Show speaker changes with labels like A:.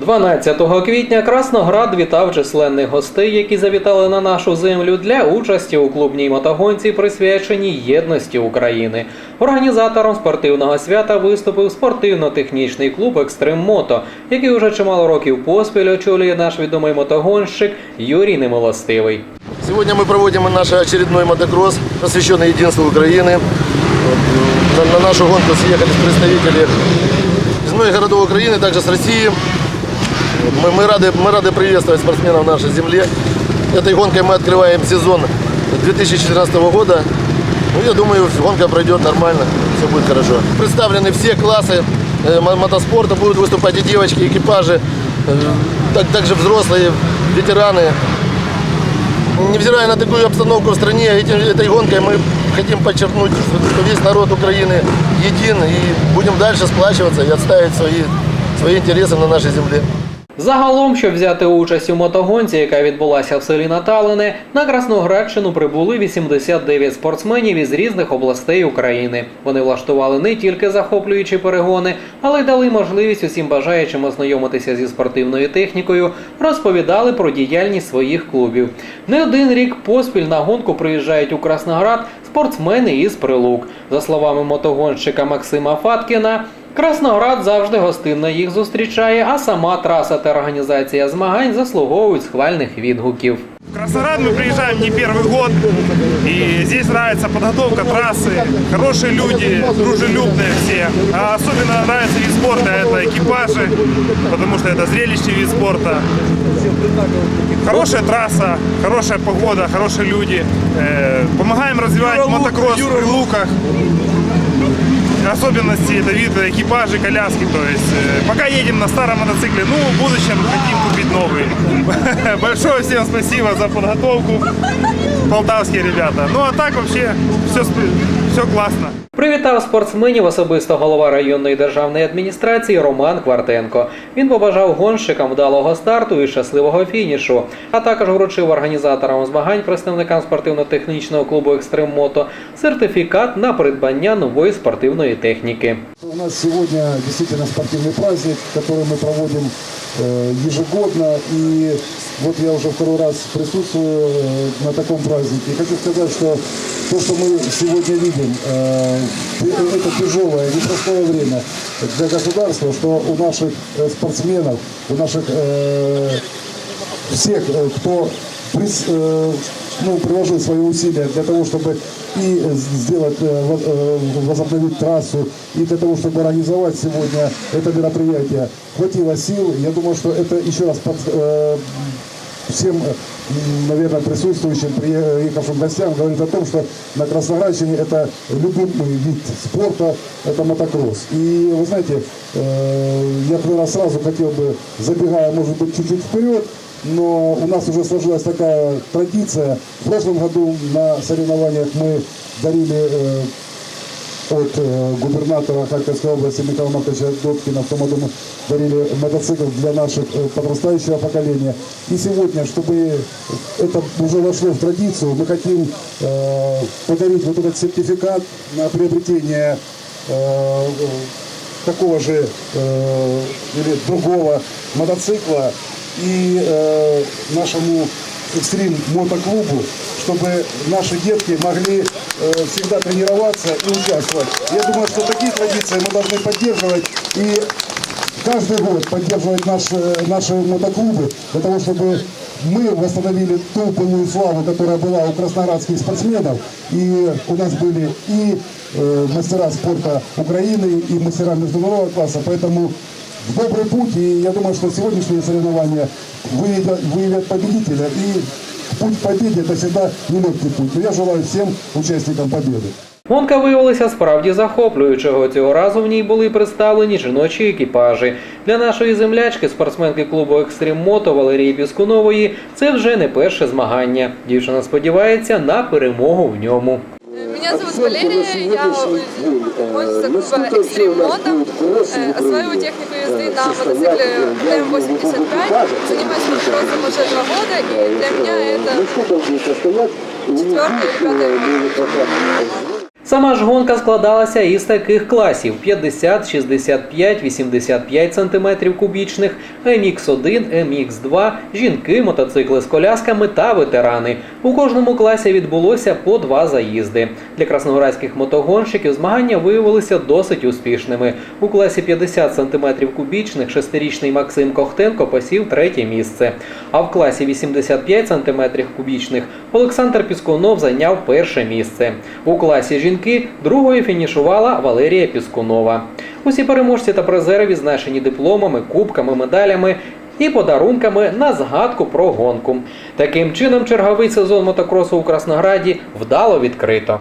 A: 12 квітня Красноград вітав численних гостей, які завітали на нашу землю для участі у клубній мотогонці, присвяченій єдності України. Організатором спортивного свята виступив спортивно-технічний клуб Екстрим Мото, який уже чимало років поспіль очолює наш відомий мотогонщик Юрій Немилостивий.
B: Сегодня мы проводим наш очередной мотокросс, посвященный единству Украины. Вот, э, На, на нашу гонку съехались представители из многих городов Украины, также с России. Мы, мы, рады, мы рады приветствовать спортсменов нашей земле. Этой гонкой мы открываем сезон 2014 года. Ну, я думаю, гонка пройдет нормально, все будет хорошо. Представлены все классы э, мо- мотоспорта, будут выступать и девочки, экипажи, э, так, также взрослые, ветераны. Невзирая на такую обстановку в стране, этим, этой гонкой мы хотим подчеркнуть, что весь народ Украины един и будем дальше сплачиваться и отставить свои, свои интересы на нашей земле.
A: Загалом, щоб взяти участь у мотогонці, яка відбулася в селі Наталине, на Красноградщину прибули 89 спортсменів із різних областей України. Вони влаштували не тільки захоплюючі перегони, але й дали можливість усім бажаючим ознайомитися зі спортивною технікою, розповідали про діяльність своїх клубів. Не один рік поспіль на гонку приїжджають у Красноград спортсмени із прилук. За словами мотогонщика Максима Фаткіна. Красноград завжди гостинно їх зустрічає, а сама траса та організація змагань заслуговують схвальних відгуків.
C: В Красноград мы приезжаем не первый год, и здесь нравится подготовка трассы, хорошие люди, дружелюбные все. А особенно нравится вид спорта, это экипажи, потому что это зрелищный вид спорта. Хорошая трасса, хорошая погода, хорошие люди. Э, Помогаем развивать мотокросс в луках. Особенности это вид экипажи, коляски. То есть э, пока едем на старом мотоцикле, ну в будущем хотим купить новый. Большое всем спасибо за подготовку, полтавские ребята. Ну а так вообще все, все классно.
A: Привітав спортсменів особисто голова районної державної адміністрації Роман Квартенко. Він побажав гонщикам вдалого старту і щасливого фінішу, а також вручив організаторам змагань представникам спортивно-технічного клубу Екстрим Мото сертифікат на придбання нової спортивної Техніки.
D: У нас сегодня действительно спортивный праздник, который мы проводим э, ежегодно. И вот я уже второй раз присутствую э, на таком празднике. И хочу сказать, что то, что мы сегодня видим, э, это тяжелое, непростое время для государства, что у наших спортсменов, у наших всех, кто ну, приложил свои усилия для того, чтобы и сделать, э, э, возобновить трассу, и для того, чтобы организовать сегодня это мероприятие, хватило сил. Я думаю, что это еще раз под- э, всем, э, наверное, присутствующим, приехавшим гостям говорит о том, что на Красноградщине это любимый вид спорта, это мотокросс. И вы знаете, э, я наверное, сразу хотел бы, забегая, может быть, чуть-чуть вперед, но у нас уже сложилась такая традиция. В прошлом году на соревнованиях мы дарили э, от э, губернатора Харьковской области Михаила Марковича Добкина. В том году дарили мотоцикл для наших э, подрастающего поколения. И сегодня, чтобы это уже вошло в традицию, мы хотим э, подарить вот этот сертификат на приобретение э, э, такого же э, или другого мотоцикла и э, нашему экстрим мотоклубу, чтобы наши детки могли э, всегда тренироваться и участвовать. Я думаю, что такие традиции мы должны поддерживать и каждый год поддерживать наши, наши мотоклубы для того, чтобы мы восстановили ту былую славу, которая была у красноградских спортсменов. И у нас были и э, мастера спорта Украины, и мастера международного класса. Поэтому в добрый путь. И я думаю, что сегодняшние соревнования выявят, выявят победителя. И путь к победе это всегда нелегкий путь. Но я желаю всем участникам победы.
A: Гонка виявилася справді захоплюючого. Цього разу в ній були представлені жіночі екіпажі. Для нашої землячки, спортсменки клубу Екстрім Мото Валерії Піскунової, це вже не перше змагання. Дівчина сподівається на перемогу в ньому.
E: Меня зовут Валерия, я гонщица клуба Extreme Moto. Э, Осваиваю технику езды на мотоцикле ТМ-85. Занимаюсь мотокроссом уже два года, и для меня это четвертый или пятый год.
A: Сама ж гонка складалася із таких класів: 50, 65, 85 см кубічних, MX1, MX2, жінки, мотоцикли з колясками та ветерани. У кожному класі відбулося по два заїзди. Для красноградських мотогонщиків змагання виявилися досить успішними. У класі 50 см кубічних шестирічний Максим Кохтенко посів третє місце. А в класі 85 см кубічних Олександр Піскунов зайняв перше місце. У класі жінки другою фінішувала Валерія Піскунова. Усі переможці та призери відзначені дипломами, кубками, медалями. І подарунками на згадку про гонку. Таким чином, черговий сезон мотокросу у Краснограді вдало відкрито.